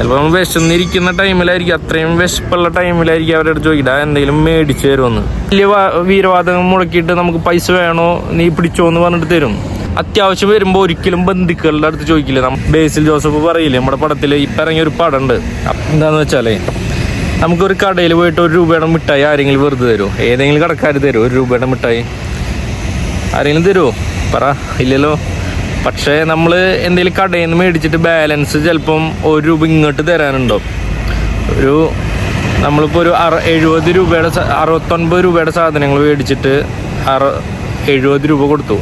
ചിലപ്പോൾ നമ്മൾ വിശന്നിരിക്കുന്ന ടൈമിലായിരിക്കും. അത്രയും വിശപ്പുള്ള ടൈമിലായിരിക്കും അവരുടെ അടുത്ത് ചോദിക്കുക എന്തെങ്കിലും മേടിച്ചു തരുമെന്ന് വലിയ വാ- വീരവാദം മുടക്കിയിട്ട് നമുക്ക് പൈസ വേണോ? നീ പിടിച്ചോ എന്ന് പറഞ്ഞിട്ട് തരും. അത്യാവശ്യം വരുമ്പോൾ ഒരിക്കലും ബന്ധുക്കളുടെ അടുത്ത് ചോദിക്കില്ല. ബേസിൽ ജോസഫ് പറയില്ലേ നമ്മുടെ പടത്തിൽ ഇപ്പം ഇറങ്ങിയ ഒരു പടം ഉണ്ട് എന്താണെന്ന് വെച്ചാലേ നമുക്കൊരു കടയിൽ പോയിട്ട് ഒരു രൂപയുടെ മിഠായി ആരെങ്കിലും വെറുതെ തരുമോ ഏതെങ്കിലും കടക്കാർ തരുമോ ഒരു രൂപയുടെ മിഠായി ആരെങ്കിലും തരുമോ പറ ഇല്ലല്ലോ. പക്ഷേ നമ്മൾ എന്തെങ്കിലും കടയിൽ നിന്ന് മേടിച്ചിട്ട് ബാലൻസ് ചിലപ്പം ഒരു രൂപ ഇങ്ങോട്ട് തരാനുണ്ടോ? ഒരു നമ്മളിപ്പോൾ ഒരു അറ എഴുപത് രൂപയുടെ അറുപത്തൊൻപത് രൂപയുടെ സാധനങ്ങൾ മേടിച്ചിട്ട് അറ എഴുപത് രൂപ കൊടുത്തു.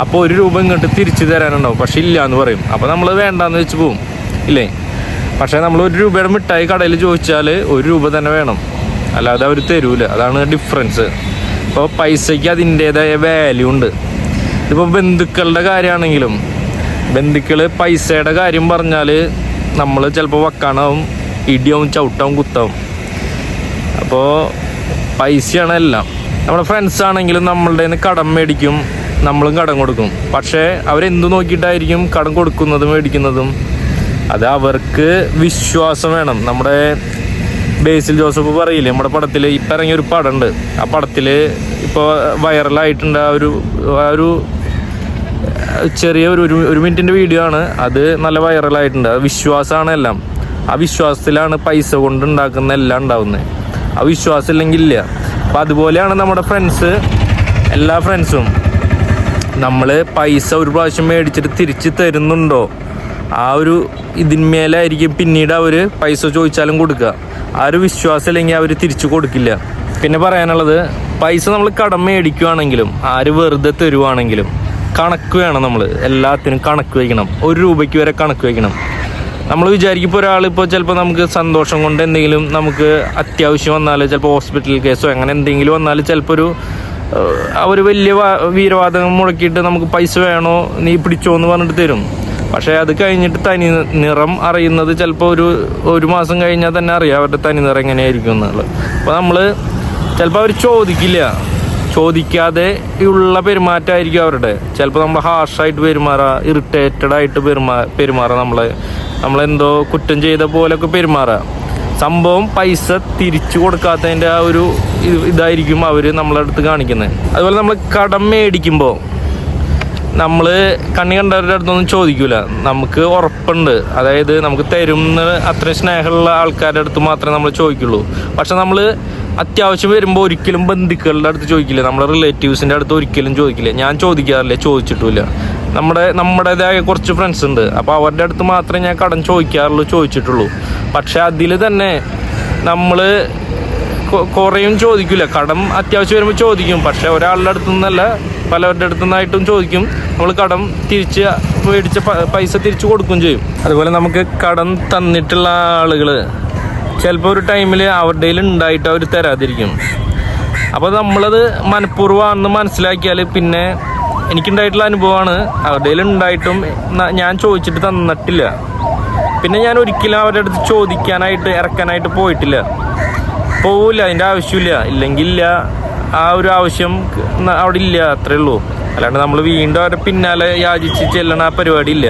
അപ്പോൾ ഒരു രൂപ ഇങ്ങോട്ട് തിരിച്ചു തരാനുണ്ടാവും പക്ഷെ ഇല്ല എന്ന് പറയും. അപ്പോൾ നമ്മൾ വേണ്ടാന്ന് വെച്ച് പോവും. ഇല്ലേ? പക്ഷേ നമ്മൾ ഒരു രൂപയുടെ മിഠായി കടയിൽ ചോദിച്ചാൽ ഒരു രൂപ തന്നെ വേണം. അല്ലാതെ അവർ തരൂല. അതാണ് ഡിഫറൻസ് അപ്പോൾ പൈസയ്ക്ക് അതിന്റേതായ വാല്യൂ ഉണ്ട്. ഇതിപ്പോൾ ബന്ധുക്കളുടെ കാര്യമാണെങ്കിലും ബന്ധുക്കൾ പൈസയുടെ കാര്യം പറഞ്ഞാൽ നമ്മൾ ചിലപ്പോൾ വക്കാണാവും ഇടിയാവും ചവിട്ടാവും കുത്താവും. അപ്പോൾ പൈസയാണ് എല്ലാം. നമ്മുടെ ഫ്രണ്ട്സ് ആണെങ്കിലും നമ്മളുടെ നിന്ന് കടം മേടിക്കും നമ്മളും കടം കൊടുക്കും. പക്ഷേ അവരെന്ത് നോക്കിയിട്ടായിരിക്കും കടം കൊടുക്കുന്നതും മേടിക്കുന്നതും? അത് അവർക്ക് വിശ്വാസം വേണം. നമ്മുടെ ബേസിൽ ജോസഫ് പറയില്ലേ നമ്മുടെ പടത്തിൽ ഇപ്പം ഇറങ്ങിയ ഒരു പടമുണ്ട് ആ പടത്തിൽ ഇപ്പോൾ വൈറലായിട്ടുണ്ട്. ആ ഒരു ആ ഒരു ചെറിയ ഒരു ഒരു മിനിറ്റിന്റെ വീഡിയോ ആണ്. അത് നല്ല വൈറലായിട്ടുണ്ട്. അത് വിശ്വാസമാണ് എല്ലാം. ആ വിശ്വാസത്തിലാണ് പൈസ കൊണ്ട് ഉണ്ടാക്കുന്ന എല്ലാം ഉണ്ടാവുന്നത് ആ വിശ്വാസം ഇല്ലെങ്കിൽ ഇല്ല. അപ്പം അതുപോലെയാണ് നമ്മുടെ ഫ്രണ്ട്സ്. എല്ലാ ഫ്രണ്ട്സും. നമ്മൾ പൈസ ഒരു പ്രാവശ്യം മേടിച്ചിട്ട് തിരിച്ച് തരുന്നുണ്ടോ? ആ ഒരു ഇതിന്മേലായിരിക്കും പിന്നീട് അവർ പൈസ ചോദിച്ചാലും കൊടുക്കുക. ആ ഒരു വിശ്വാസം ഇല്ലെങ്കിൽ അവർ തിരിച്ചു കൊടുക്കില്ല. പിന്നെ പറയാനുള്ളത് പൈസ നമ്മൾ കടം മേടിക്കുവാണെങ്കിലും ആര് വെറുതെ തരുവാണെങ്കിലും കണക്ക് വേണം നമ്മൾ എല്ലാത്തിനും കണക്ക് വയ്ക്കണം. ഒരു രൂപയ്ക്ക് വരെ കണക്ക് വയ്ക്കണം. നമ്മൾ വിചാരിക്കുമ്പോൾ ഒരാൾ ഇപ്പോൾ ചിലപ്പോൾ നമുക്ക് സന്തോഷം കൊണ്ട് എന്തെങ്കിലും നമുക്ക് അത്യാവശ്യം വന്നാൽ ചിലപ്പോൾ ഹോസ്പിറ്റൽ കേസോ അങ്ങനെ എന്തെങ്കിലും വന്നാൽ ചിലപ്പോൾ ഒരു അവർ വലിയ വീരവാദങ്ങൾ വീരവാദം മുടക്കിയിട്ട് നമുക്ക് പൈസ വേണോ നീ പിടിച്ചോ എന്ന് പറഞ്ഞിട്ട് തരും. പക്ഷേ അത് കഴിഞ്ഞിട്ട് തനി നിറം അറിയുന്നത് ചിലപ്പോൾ ഒരു ഒരു മാസം കഴിഞ്ഞാൽ തന്നെ അറിയാം അവരുടെ തനി നിറം എങ്ങനെയായിരിക്കും എന്നുള്ളത്. അപ്പോൾ നമ്മൾ ചിലപ്പോൾ അവർ ചോദിക്കില്ല. ചോദിക്കാതെ ഉള്ള പെരുമാറ്റമായിരിക്കും അവരുടെ. ചിലപ്പോൾ നമ്മൾ ഹാർഷായിട്ട് പെരുമാറുക ഇറിറ്റേറ്റഡ് ആയിട്ട് പെരുമാ പെരുമാറുക നമ്മൾ നമ്മളെന്തോ കുറ്റം ചെയ്ത പോലൊക്കെ പെരുമാറുക സംഭവം പൈസ തിരിച്ചു കൊടുക്കാത്തതിന്റെ ആ ഒരു ഇതായിരിക്കും അവർ നമ്മളെ അടുത്ത് കാണിക്കുന്നത് അതുപോലെ നമ്മൾ കടം മേടിക്കുമ്പോൾ നമ്മൾ കണ്ണി കണ്ടവരുടെ അടുത്തൊന്നും ചോദിക്കൂല. നമുക്ക് ഉറപ്പുണ്ട്. അതായത് നമുക്ക് തരുന്ന അത്രയും സ്നേഹമുള്ള ആൾക്കാരുടെ അടുത്ത് മാത്രമേ നമ്മൾ ചോദിക്കുള്ളൂ. പക്ഷെ നമ്മൾ അത്യാവശ്യം വരുമ്പോൾ ഒരിക്കലും ബന്ധുക്കളുടെ അടുത്ത് ചോദിക്കില്ല. നമ്മുടെ റിലേറ്റീവ്സിന്റെ അടുത്ത് ഒരിക്കലും ചോദിക്കില്ല. ഞാൻ ചോദിക്കാറില്ല ചോദിച്ചിട്ടുമില്ല. നമ്മുടെ നമ്മുടേതായ കുറച്ച് ഫ്രണ്ട്സ് ഉണ്ട്. അപ്പോൾ അവരുടെ അടുത്ത് മാത്രമേ ഞാൻ കടം ചോദിക്കാറുള്ളൂ ചോദിച്ചിട്ടുള്ളൂ. പക്ഷേ അതിൽ തന്നെ നമ്മൾ കുറേയും ചോദിക്കില്ല കടം അത്യാവശ്യം വരുമ്പോൾ ചോദിക്കും. പക്ഷേ ഒരാളുടെ അടുത്തു നിന്നല്ല പലവരുടെ അടുത്തു നിന്നായിട്ടും ചോദിക്കും. നമ്മൾ കടം തിരിച്ച് മേടിച്ച പൈസ തിരിച്ചു കൊടുക്കുകയും ചെയ്യും. അതുപോലെ നമുക്ക് കടം തന്നിട്ടുള്ള ആളുകൾ ചിലപ്പോൾ ഒരു ടൈമിൽ അവരുടെ ഉണ്ടായിട്ട് അവർ തരാതിരിക്കും. അപ്പോൾ നമ്മളത് മനഃപൂർവമാണെന്ന് മനസ്സിലാക്കിയാൽ പിന്നെ എനിക്കുണ്ടായിട്ടുള്ള അനുഭവമാണ്. അവരുടെ ഉണ്ടായിട്ടും ഞാൻ ചോദിച്ചിട്ട് തന്നിട്ടില്ല. പിന്നെ ഞാൻ ഒരിക്കലും അവരുടെ അടുത്ത് ചോദിക്കാനായിട്ട് ഇറക്കാനായിട്ട് പോയിട്ടില്ല. പോവില്ല അതിന്റെ ആവശ്യമില്ല. ഇല്ലെങ്കിൽ ഇല്ല ആ ഒരു ആവശ്യം അവിടെ ഇല്ല അത്രേ ഉള്ളൂ. അല്ലാണ്ട് നമ്മൾ വീണ്ടും അവരുടെ പിന്നാലെ യാചിച്ച് ചെല്ലണ പരിപാടി ഇല്ല.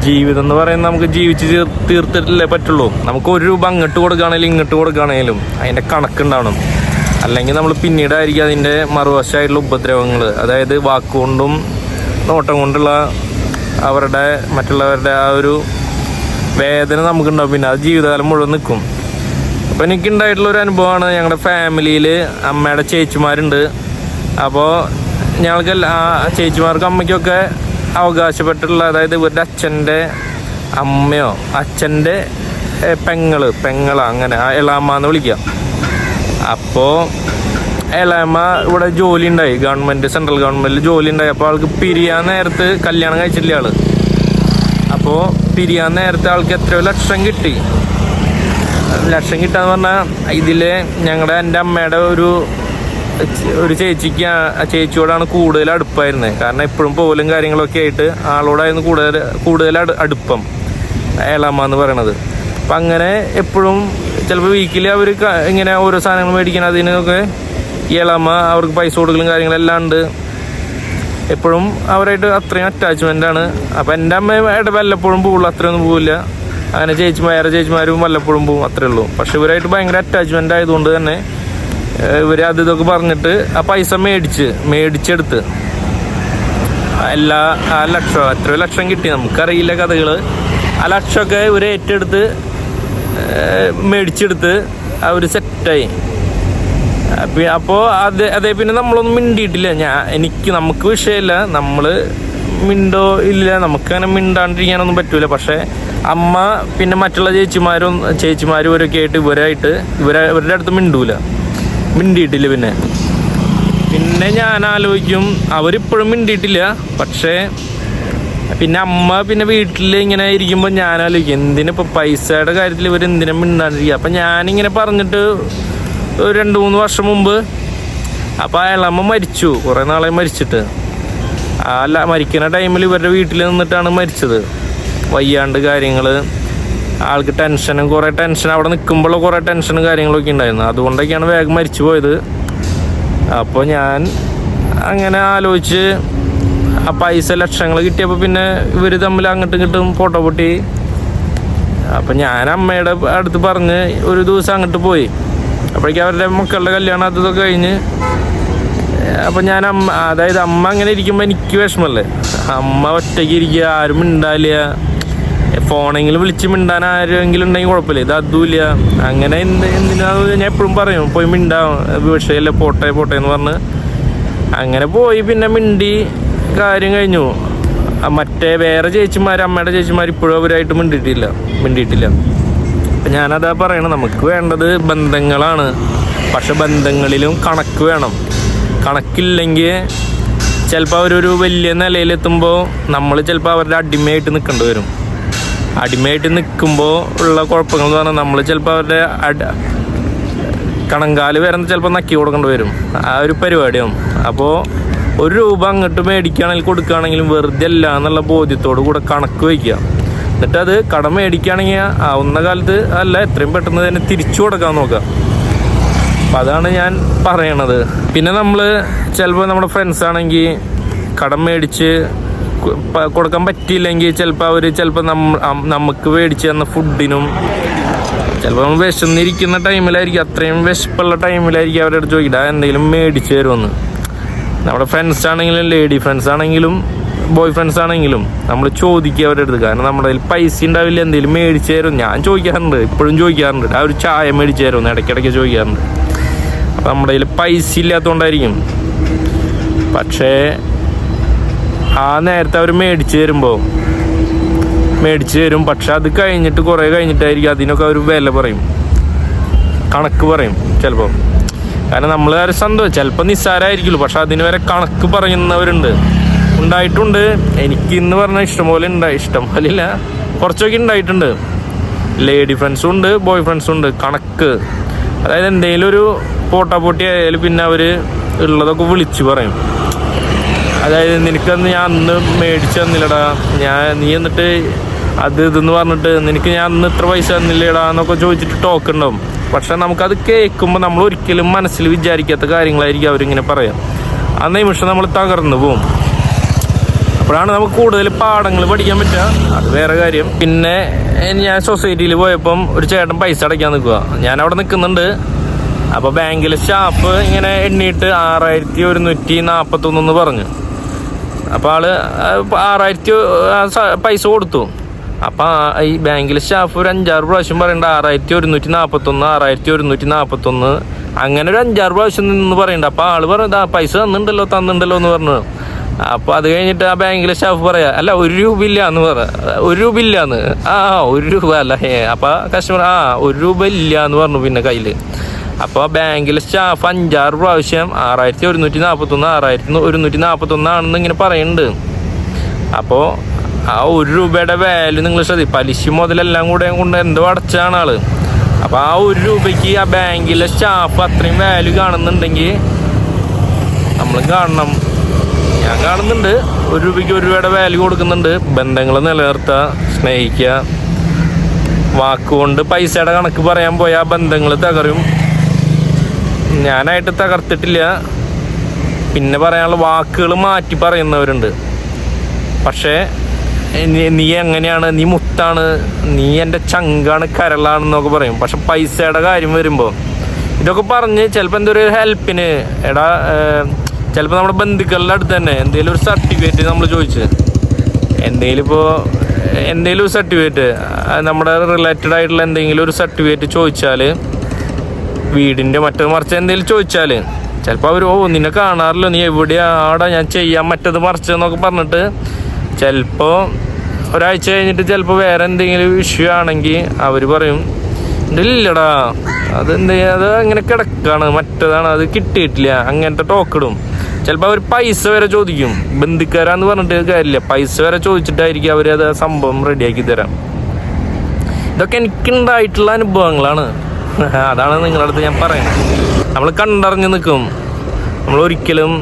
ജീവിതം എന്ന് പറയുന്നത് നമുക്ക് ജീവിച്ച് തീർ- തീർത്തിട്ടല്ലേ പറ്റുള്ളൂ. നമുക്ക് ഒരു രൂപ അങ്ങോട്ട് കൊടുക്കുകയാണെങ്കിലും ഇങ്ങോട്ട് കൊടുക്കുകയാണെങ്കിലും അതിന്റെ കണക്കുണ്ടാവണം. അല്ലെങ്കിൽ നമ്മൾ പിന്നീടായിരിക്കും അതിന്റെ മറുവശമായിട്ടുള്ള ഉപദ്രവങ്ങൾ. അതായത് വാക്കുകൊണ്ടും നോട്ടം കൊണ്ടുള്ള അവരുടെ മറ്റുള്ളവരുടെ ആ ഒരു വേദന നമുക്കുണ്ടാവും. പിന്നെ അത് ജീവിതകാലം മുഴുവൻ നിൽക്കും. അപ്പോൾ എനിക്കുണ്ടായിട്ടുള്ള ഒരു അനുഭവമാണ് ഞങ്ങളുടെ ഫാമിലിയിൽ അമ്മയുടെ ചേച്ചിമാരുണ്ട്. അപ്പോൾ ഞങ്ങൾക്ക് ആ ചേച്ചിമാർക്കും അമ്മയ്ക്കൊക്കെ അവകാശപ്പെട്ടിട്ടുള്ള അതായത് ഇവരുടെ അച്ഛന്റെ അമ്മയോ അച്ഛന്റെ പെങ്ങൾ പെങ്ങള അങ്ങനെ ആ എളാമ്മ എന്ന് വിളിക്കാം. അപ്പോൾ എളാമ്മ ഇവിടെ ജോലി ഉണ്ടായി ഗവൺമെന്റ് സെൻട്രൽ ഗവൺമെന്റിൽ ജോലി ഉണ്ടായി. അപ്പോൾ ആൾക്ക് പിരിയാൻ നേരത്ത് കല്യാണം കഴിച്ചിട്ടില്ല ആൾ. അപ്പോൾ പിരിയാൻ നേരത്തെ ആൾക്ക് എത്രയോ ലക്ഷം കിട്ടി. ലക്ഷം കിട്ടാന്ന് പറഞ്ഞാൽ ഇതിൽ ഞങ്ങളുടെ എന്റെ അമ്മയുടെ ഒരു ഒരു ചേച്ചിക്ക് ചേച്ചിയോടാണ് കൂടുതൽ അടുപ്പായിരുന്നത് കാരണം എപ്പോഴും പോലും കാര്യങ്ങളൊക്കെ ആയിട്ട് ആളോടായിരുന്നു കൂടുതൽ കൂടുതൽ അടു- അടുപ്പം. ഏളാമ്മ എന്ന് പറയണത്. അപ്പം അങ്ങനെ എപ്പോഴും ചിലപ്പോൾ വീക്കിലി അവർ ഇങ്ങനെ ഓരോ സാധനങ്ങൾ മേടിക്കണം അതിനൊക്കെ ഏളാമ്മ അവർക്ക് പൈസ കൊടുക്കലും കാര്യങ്ങളെല്ലാം ഉണ്ട്. എപ്പോഴും അവരായിട്ട് അത്രയും അറ്റാച്ച്മെന്റ് ആണ്. അപ്പം എന്റെ അമ്മയുടെ വല്ലപ്പോഴും പോകുള്ളൂ അത്രയൊന്നും പോകില്ല അങ്ങനെ ചേച്ചിമാരെ ചേച്ചിമാരും വല്ലപ്പോഴും പോകും അത്രേ ഉള്ളൂ. പക്ഷെ ഇവരായിട്ട് ഭയങ്കര അറ്റാച്ച്മെന്റ് ആയതുകൊണ്ട് തന്നെ ഇവർ അത് ഇതൊക്കെ പറഞ്ഞിട്ട് ആ പൈസ മേടിച്ച് മേടിച്ചെടുത്ത്. എല്ലാ ആ ലക്ഷം എത്രയോ ലക്ഷം കിട്ടി. നമുക്കറിയില്ല കഥകൾ ആ ലക്ഷമൊക്കെ ഇവർ ഏറ്റെടുത്ത് മേടിച്ചെടുത്ത് അവർ സെറ്റായി. അപ്പോൾ അത് അതേ പിന്നെ നമ്മളൊന്നും മിണ്ടിയിട്ടില്ല. ഞാൻ എനിക്ക് നമുക്ക് വിഷയമില്ല. നമ്മൾ മിണ്ടോ ഇല്ല. നമുക്കങ്ങനെ മിണ്ടാണ്ടിരിക്കാനൊന്നും പറ്റൂല. പക്ഷേ അമ്മ പിന്നെ മറ്റുള്ള ചേച്ചിമാരും ചേച്ചിമാരും ഇവരൊക്കെ ആയിട്ട് ഇവരായിട്ട് ഇവരെ ഇവരുടെ അടുത്ത് മിണ്ടൂല. മിണ്ടിയിട്ടില്ല പിന്നെ. പിന്നെ ഞാൻ ആലോചിക്കും അവരിപ്പോഴും മിണ്ടിയിട്ടില്ല. പക്ഷേ പിന്നെ അമ്മ പിന്നെ വീട്ടിൽ ഇങ്ങനെ ഇരിക്കുമ്പോൾ ഞാൻ ആലോചിക്കും എന്തിനിപ്പോൾ പൈസയുടെ കാര്യത്തിൽ ഇവർ എന്തിനാ മിണ്ടാണ്ടിരിക്കുക അപ്പം ഞാനിങ്ങനെ പറഞ്ഞിട്ട് ഒരു രണ്ട് മൂന്ന് വർഷം മുമ്പ് അപ്പോൾ അയാളമ്മ മരിച്ചു കുറേ നാളെ മരിച്ചിട്ട്. അല്ല മരിക്കുന്ന ടൈമിൽ ഇവരുടെ വീട്ടിൽ നിന്നിട്ടാണ് മരിച്ചത്. വയ്യാണ്ട് കാര്യങ്ങൾ ആൾക്ക് ടെൻഷനും കുറേ ടെൻഷൻ അവിടെ നിൽക്കുമ്പോൾ കുറേ ടെൻഷനും കാര്യങ്ങളൊക്കെ ഉണ്ടായിരുന്നു. അതുകൊണ്ടൊക്കെയാണ് വേഗം മരിച്ചു പോയത്. അപ്പോൾ ഞാൻ അങ്ങനെ ആലോചിച്ച് ആ പൈസ ലക്ഷങ്ങൾ കിട്ടിയപ്പോൾ പിന്നെ ഇവർ തമ്മിൽ അങ്ങോട്ടും ഇങ്ങോട്ടും ഫോട്ടോ പൊട്ടി. അപ്പം ഞാൻ അമ്മയുടെ അടുത്ത് പറഞ്ഞ് ഒരു ദിവസം അങ്ങോട്ട് പോയി. അപ്പോഴേക്കും അവരുടെ മക്കളുടെ കല്യാണം അതൊക്കെ കഴിഞ്ഞ്. അപ്പം ഞാൻ അമ്മ അതായത് അമ്മ അങ്ങനെ ഇരിക്കുമ്പോൾ എനിക്ക് വിഷമല്ലേ? അമ്മ ഒറ്റയ്ക്ക് ഇരിക്കുക ആരും മിണ്ടാലില്ല ഫോണെങ്കിലും വിളിച്ച് മിണ്ടാൻ ആരെങ്കിലും ഉണ്ടെങ്കിൽ കുഴപ്പമില്ല. ഇത് അതുമില്ല. അങ്ങനെ എന്ത് എന്തിനാ ഞാൻ എപ്പോഴും പറയും. പോയി മിണ്ടാവും വിഷയമല്ല പോട്ടെ പോട്ടെ എന്ന് പറഞ്ഞ് അങ്ങനെ പോയി പിന്നെ മിണ്ടി കാര്യം കഴിഞ്ഞു. മറ്റേ വേറെ ചേച്ചിമാർ അമ്മയുടെ ചേച്ചിമാർ ഇപ്പോഴും അവരായിട്ട് മിണ്ടിയിട്ടില്ല. മിണ്ടിയിട്ടില്ല. അപ്പം ഞാനതാ പറയണത്. നമുക്ക് വേണ്ടത് ബന്ധങ്ങളാണ്. പക്ഷെ ബന്ധങ്ങളിലും കണക്ക് വേണം. കണക്കില്ലെങ്കിൽ ചിലപ്പോൾ അവരൊരു വലിയ നിലയിലെത്തുമ്പോൾ നമ്മൾ ചിലപ്പോൾ അവരുടെ അടിമയായിട്ട് നിൽക്കേണ്ടി വരും. അടിമയായിട്ട് നിൽക്കുമ്പോൾ ഉള്ള കുഴപ്പങ്ങൾ എന്ന് പറഞ്ഞാൽ നമ്മൾ ചിലപ്പോൾ അവരുടെ അട കണങ്കാൽ വരെ ചിലപ്പോൾ നക്കി കൊടുക്കേണ്ടി വരും. ആ ഒരു പരിപാടിയാണ് അപ്പോൾ ഒരു രൂപ അങ്ങോട്ട് മേടിക്കുകയാണെങ്കിൽ കൊടുക്കുകയാണെങ്കിലും വെറുതെ അല്ല എന്നുള്ള ബോധ്യത്തോടു കൂടെ കണക്ക് വയ്ക്കുക. എന്നിട്ട് അത് കടം മേടിക്കുകയാണെങ്കിൽ ആവുന്ന കാലത്ത് അല്ല എത്രയും പെട്ടെന്ന് തന്നെ തിരിച്ചു കൊടുക്കാൻ നോക്കുക. അപ്പം അതാണ് ഞാൻ പറയണത്. പിന്നെ നമ്മൾ ചിലപ്പോൾ നമ്മുടെ ഫ്രണ്ട്സ് ആണെങ്കിൽ കടം മേടിച്ച് കൊടുക്കാൻ പറ്റിയില്ലെങ്കിൽ ചിലപ്പോൾ അവർ ചിലപ്പോൾ നമുക്ക് മേടിച്ച് തന്ന ഫുഡിനും ചിലപ്പോൾ നമ്മൾ വിശന്നിരിക്കുന്ന ടൈമിലായിരിക്കും അത്രയും വിശപ്പുള്ള ടൈമിലായിരിക്കും അവരുടെ അടുത്ത് ചോദിക്കുക എന്തെങ്കിലും മേടിച്ച് തരുമെന്ന് നമ്മുടെ ഫ്രണ്ട്സ് ആണെങ്കിലും ലേഡി ഫ്രണ്ട്സ് ആണെങ്കിലും ബോയ് ഫ്രണ്ട്സ് ആണെങ്കിലും നമ്മൾ ചോദിക്കുക അവരുടെ അടുത്ത്. കാരണം നമ്മുടെ കയ്യിൽ പൈസ ഉണ്ടാവില്ല. എന്തെങ്കിലും മേടിച്ച് തരും ഞാൻ ചോദിക്കാറുണ്ട്. ഇപ്പോഴും ചോദിക്കാറുണ്ട്. ആ ഒരു ചായ മേടിച്ച് തരുമെന്ന് ഇടയ്ക്കിടയ്ക്ക് ചോദിക്കാറുണ്ട്. അപ്പം നമ്മുടെ കയ്യിൽ പൈസ ഇല്ലാത്തതുകൊണ്ടായിരിക്കും. പക്ഷേ ആ നേരത്തെ അവർ മേടിച്ച് തരുമ്പോൾ മേടിച്ച് തരും. പക്ഷെ അത് കഴിഞ്ഞിട്ട് കുറേ കഴിഞ്ഞിട്ടായിരിക്കും അതിനൊക്കെ അവർ വില പറയും. കണക്ക് പറയും ചിലപ്പോൾ കാരണം നമ്മൾ വരെ സന്തോഷം. ചിലപ്പോൾ നിസ്സാരമായിരിക്കുള്ളൂ പക്ഷെ അതിന് വരെ കണക്ക് പറയുന്നവരുണ്ട്. ഉണ്ടായിട്ടുണ്ട്. എനിക്ക് ഇന്ന് പറഞ്ഞ ഇഷ്ടംപോലെ ഉണ്ടായി. ഇഷ്ടം പോലെ ഇല്ല കുറച്ചൊക്കെ ഉണ്ടായിട്ടുണ്ട്. ലേഡി ഫ്രണ്ട്സും ഉണ്ട് ബോയ് ഫ്രണ്ട്സും ഉണ്ട്. കണക്ക്. അതായത് എന്തെങ്കിലും ഒരു പോട്ടാ പോട്ടി ആയാലും പിന്നെ അവർ ഉള്ളതൊക്കെ വിളിച്ചു പറയും. അതായത് നിനക്കന്ന് ഞാൻ അന്ന് മേടിച്ചു തന്നില്ലടാ. ഞാൻ നീ എന്നിട്ട് അത് ഇതെന്ന് പറഞ്ഞിട്ട് നിനക്ക് ഞാൻ അന്ന് ഇത്ര പൈസ തന്നില്ലേടാ എന്നൊക്കെ ചോദിച്ചിട്ട് ടോക്ക് ഉണ്ടാവും. പക്ഷെ നമുക്കത് കേൾക്കുമ്പോൾ നമ്മൾ ഒരിക്കലും മനസ്സിൽ വിചാരിക്കാത്ത കാര്യങ്ങളായിരിക്കും അവരിങ്ങനെ പറയാം. ആ നിമിഷം നമ്മൾ തകർന്നു പോകും അപ്പോഴാണ് നമുക്ക് കൂടുതൽ പാഠങ്ങൾ പഠിക്കാൻ പറ്റുക. അത് വേറെ കാര്യം. പിന്നെ ഞാൻ സൊസൈറ്റിയിൽ പോയപ്പം ഒരു ചേട്ടൻ പൈസ അടയ്ക്കാൻ നിൽക്കുക. ഞാൻ അവിടെ നിൽക്കുന്നുണ്ട്. അപ്പോൾ ബാങ്കിലെ സ്റ്റാഫ് ഇങ്ങനെ എണ്ണിയിട്ട് ആറായിരത്തി ഒരുന്നൂറ്റി നാൽപ്പത്തൊന്നെന്ന് പറഞ്ഞു. അപ്പോൾ ആൾ ആ, ആറായിരത്തി ആ പൈസ കൊടുത്തു. അപ്പോൾ ഈ ബാങ്കിലെ സ്റ്റാഫ് ഒരു അഞ്ചാറ് പ്രാവശ്യം പറയണ്ട ആറായിരത്തി ഒരുന്നൂറ്റി നാൽപ്പത്തൊന്ന് ആറായിരത്തി ഒരുന്നൂറ്റി നാൽപ്പത്തൊന്ന് അങ്ങനെ ഒരു അഞ്ചാറ് പ്രാവശ്യം നിന്ന് പറയണ്ട. അപ്പോൾ ആൾ പറഞ്ഞു "ദാ പൈസ തന്നിട്ടുണ്ടല്ലോ തന്നിട്ടുണ്ടല്ലോ എന്ന് പറഞ്ഞു. അപ്പോൾ അത് കഴിഞ്ഞിട്ട് ആ ബാങ്കിലെ സ്റ്റാഫ് പറയാ അല്ല ഒരു രൂപ ഇല്ല എന്ന് പറ ഒരു രൂപ ഇല്ല എന്ന്. ആ ഒരു രൂപ അല്ല ഏ അപ്പോൾ കസ്റ്റമർ ആ ഒരു രൂപ ഇല്ല എന്ന് പറഞ്ഞു പിന്നെ കയ്യിൽ അപ്പോൾ ബാങ്കിൽ സ്റ്റാഫ് അഞ്ചാറ് പ്രാവശ്യം ആറായിരത്തി ഒരുന്നൂറ്റി നാൽപ്പത്തൊന്ന് ആറായിരത്തി ഒരുന്നൂറ്റി നാൽപ്പത്തൊന്നാണെന്ന് ഇങ്ങനെ പറയുന്നുണ്ട്. അപ്പോൾ ആ ഒരു രൂപയുടെ വാല്യൂ നിങ്ങൾ ശ്രദ്ധി പലിശ മുതലെല്ലാം കൂടെ കൊണ്ട് എന്തോ അടച്ചാണ് ആൾ. അപ്പോൾ ആ ഒരു രൂപയ്ക്ക് ആ ബാങ്കിലെ സ്റ്റാഫ് അത്രയും വാല്യൂ കാണുന്നുണ്ടെങ്കിൽ നമ്മൾ കാണണം. ഞാൻ കാണുന്നുണ്ട്. ഒരു രൂപയ്ക്ക് ഒരു രൂപയുടെ വാല്യൂ കൊടുക്കുന്നുണ്ട്. ബന്ധങ്ങൾ നിലനിർത്തുക സ്നേഹിക്കുക. വാക്കുകൊണ്ട് പൈസയുടെ കണക്ക് പറയാൻ പോയാൽ ബന്ധങ്ങൾ തകരും. ഞാനായിട്ട് തകർത്തിട്ടില്ല. പിന്നെ പറയാനുള്ള വാക്കുകൾ മാറ്റി പറയുന്നവരുണ്ട്. പക്ഷേ നീ- എങ്ങനെയാണ്? നീ മുത്താണ്. നീ എന്റെ ചങ്കാണ് കരളാണെന്നൊക്കെ പറയും. പക്ഷെ പൈസയുടെ കാര്യം വരുമ്പോൾ ഇതൊക്കെ പറഞ്ഞ് ചിലപ്പോൾ എന്തൊരു ഹെൽപ്പിന്? എടാ ചിലപ്പോൾ നമ്മുടെ ബന്ധുക്കളുടെ അടുത്ത് തന്നെ എന്തെങ്കിലും ഒരു സർട്ടിഫിക്കറ്റ് നമ്മൾ ചോദിച്ച്. എന്തെങ്കിലും ഇപ്പോൾ എന്തെങ്കിലും ഒരു സർട്ടിഫിക്കറ്റ് നമ്മുടെ റിലേറ്റഡ് ആയിട്ടുള്ള എന്തെങ്കിലും ഒരു സർട്ടിഫിക്കറ്റ് ചോദിച്ചാൽ വീടിന്റെ മറ്റത് മറിച്ച് എന്തെങ്കിലും ചോദിച്ചാൽ ചിലപ്പോൾ അവർ ഓ നിന്നെ കാണാറില്ല നീ എവിടെയാ ആടാ ഞാൻ ചെയ്യാൻ മറ്റത് മറിച്ചെന്നൊക്കെ പറഞ്ഞിട്ട് ചിലപ്പോൾ ഒരാഴ്ച കഴിഞ്ഞിട്ട് ചിലപ്പോൾ വേറെ എന്തെങ്കിലും ഇഷ്യൂ ആണെങ്കിൽ അവർ പറയും ഇല്ലടാ അത് എന്ത് ചെയ്യാ- അത് അങ്ങനെ കിടക്കാണ് മറ്റതാണ് അത് കിട്ടിയിട്ടില്ല അങ്ങനത്തെ ടോക്കിടും ചിലപ്പോൾ അവർ പൈസ വരെ ചോദിക്കും ബന്ധുക്കാരാന്ന് പറഞ്ഞിട്ട് കാര്യമില്ല പൈസ വരെ ചോദിച്ചിട്ടായിരിക്കും അവർ അത് സംഭവം റെഡിയാക്കി തരാം. ഇതൊക്കെ എനിക്കുണ്ടായിട്ടുള്ള അനുഭവങ്ങളാണ്. അതാണ് നിങ്ങളുടെ അടുത്ത് ഞാൻ പറയുന്നത്. നമ്മൾ കണ്ടറിഞ്ഞ് നിൽക്കും നമ്മൾ ഒരിക്കലും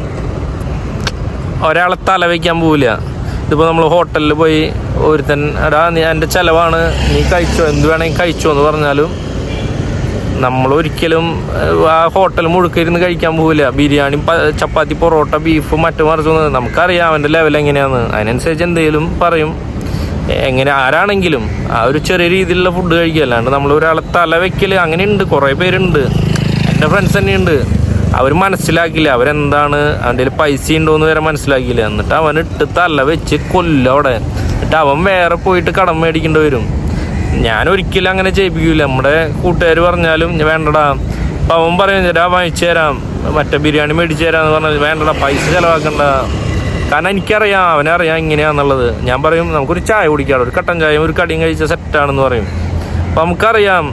ഒരാളെ തല വയ്ക്കാൻ പോവില്ല. ഇതിപ്പോൾ നമ്മൾ ഹോട്ടലിൽ പോയി ഒരുത്തൻ എടാ നീ എന്റെ ചിലവാണ്. നീ കഴിച്ചോ? എന്ത് വേണമെങ്കിൽ കഴിച്ചോ? എന്ന് പറഞ്ഞാലും നമ്മൾ ഒരിക്കലും ആ ഹോട്ടൽ മുഴുക്കിരുന്ന് കഴിക്കാൻ പോവില്ല. ബിരിയാണി ചപ്പാത്തി പൊറോട്ട ബീഫ് മറ്റു മറിച്ചൊന്നും നമുക്കറിയാം അവന്റെ ലെവൽ എങ്ങനെയാണെന്ന് അതിനനുസരിച്ച് എന്തെങ്കിലും പറയും. എങ്ങനെ ആരാണെങ്കിലും ആ ഒരു ചെറിയ രീതിയിലുള്ള ഫുഡ് കഴിക്കുക അല്ലാണ്ട് നമ്മൾ ഒരാളെ തല വെക്കൽ അങ്ങനെയുണ്ട് കുറേ പേരുണ്ട്. എന്റെ ഫ്രണ്ട്സ് തന്നെയുണ്ട്. അവർ മനസ്സിലാക്കില്ല അവരെന്താണ് അവന്റെ പൈസ ഉണ്ടോ എന്ന് വരെ മനസ്സിലാക്കിയില്ല എന്നിട്ട് അവൻ ഇട്ട് തല വെച്ച് കൊല്ലും അവിടെ. എന്നിട്ട് അവൻ വേറെ പോയിട്ട് കടം മേടിക്കേണ്ടി വരും. ഞാൻ ഒരിക്കലും അങ്ങനെ ചെയ്യിപ്പിക്കില്ല നമ്മുടെ കൂട്ടുകാർ പറഞ്ഞാലും വേണ്ടടാ. അപ്പം അവൻ പറയും ചേട്ടാ വാങ്ങിച്ചു തരാം. മറ്റേ ബിരിയാണി മേടിച്ചു തരാമെന്ന് പറഞ്ഞാൽ വേണ്ടടാ പൈസ ചിലവാക്കണ്ട. കാരണം എനിക്കറിയാം അവനറിയാം ഇങ്ങനെയാന്നുള്ളത്. ഞാൻ പറയും നമുക്കൊരു ചായ കുടിക്കാം ഒരു കട്ടൻ ചായയും ഒരു കടിയും കഴിച്ച സെറ്റാണെന്ന് പറയും. അപ്പം നമുക്കറിയാം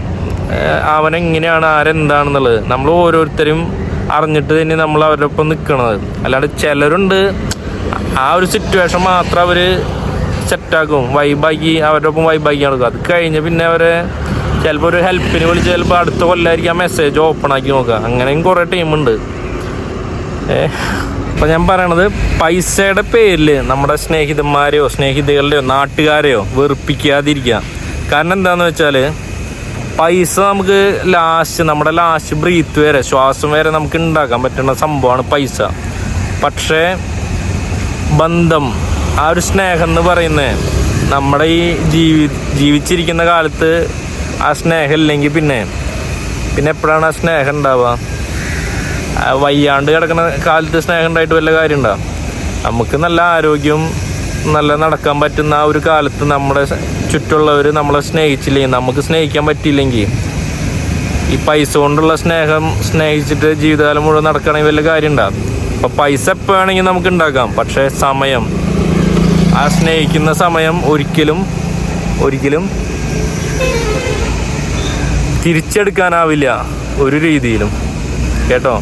അവനെങ്ങനെയാണ് ആരെന്താണെന്നുള്ളത്. നമ്മൾ ഓരോരുത്തരും അറിഞ്ഞിട്ട് തന്നെ നമ്മൾ അവരുടെ ഒപ്പം നിൽക്കണത് അല്ലാണ്ട് ചിലരുണ്ട് ആ ഒരു സിറ്റുവേഷൻ മാത്രം അവർ സെറ്റാക്കും. വൈബാക്കി അവരുടെ ഒപ്പം വൈബാക്കി നടക്കും. അത് കഴിഞ്ഞ് പിന്നെ അവരെ ചിലപ്പോൾ ഒരു ഹെൽപ്പിന് വിളിച്ച് ചിലപ്പോൾ അടുത്ത കൊല്ലായിരിക്കും ആ മെസ്സേജ് ഓപ്പൺ ആക്കി നോക്കുക. അങ്ങനെയും കുറേ ടീമുണ്ട് അപ്പം ഞാൻ പറയണത് പൈസയുടെ പേരിൽ നമ്മുടെ സ്നേഹിതന്മാരെയോ സ്നേഹിതകളുടെയോ നാട്ടുകാരെയോ വെറുപ്പിക്കാതിരിക്കുക. കാരണം എന്താണെന്ന് വെച്ചാൽ പൈസ നമുക്ക് ലാസ്റ്റ് നമ്മുടെ ലാസ്റ്റ് ബ്രീത്ത് വരെ ശ്വാസം വരെ നമുക്ക് ഉണ്ടാക്കാൻ പറ്റുന്ന സംഭവമാണ് പൈസ. പക്ഷേ ബന്ധം ആ ഒരു സ്നേഹം എന്ന് പറയുന്നത് നമ്മുടെ ഈ ജീവി ജീവിച്ചിരിക്കുന്ന കാലത്ത് ആ സ്നേഹം ഇല്ലെങ്കിൽ പിന്നെ പിന്നെ എപ്പോഴാണ് ആ സ്നേഹം ഉണ്ടാവുക? വയ്യാണ്ട് കിടക്കുന്ന കാലത്ത് സ്നേഹം ഉണ്ടായിട്ട് വല്ല കാര്യം ഉണ്ടാവും നമുക്ക് നല്ല ആരോഗ്യം നല്ല നടക്കാൻ പറ്റുന്ന ആ ഒരു കാലത്ത് നമ്മുടെ ചുറ്റുള്ളവർ നമ്മളെ സ്നേഹിച്ചില്ലെങ്കിൽ നമുക്ക് സ്നേഹിക്കാൻ പറ്റിയില്ലെങ്കിൽ ഈ പൈസ കൊണ്ടുള്ള സ്നേഹം സ്നേഹിച്ചിട്ട് ജീവിതകാലം മുഴുവൻ നടക്കണമെങ്കിൽ കാര്യം ഉണ്ടാകും അപ്പോൾ പൈസ എപ്പോൾ വേണമെങ്കിൽ നമുക്ക് ഉണ്ടാക്കാം. പക്ഷേ സമയം ആ സ്നേഹിക്കുന്ന സമയം ഒരിക്കലും ഒരിക്കലും തിരിച്ചെടുക്കാനാവില്ല ഒരു രീതിയിലും. കേട്ടോ?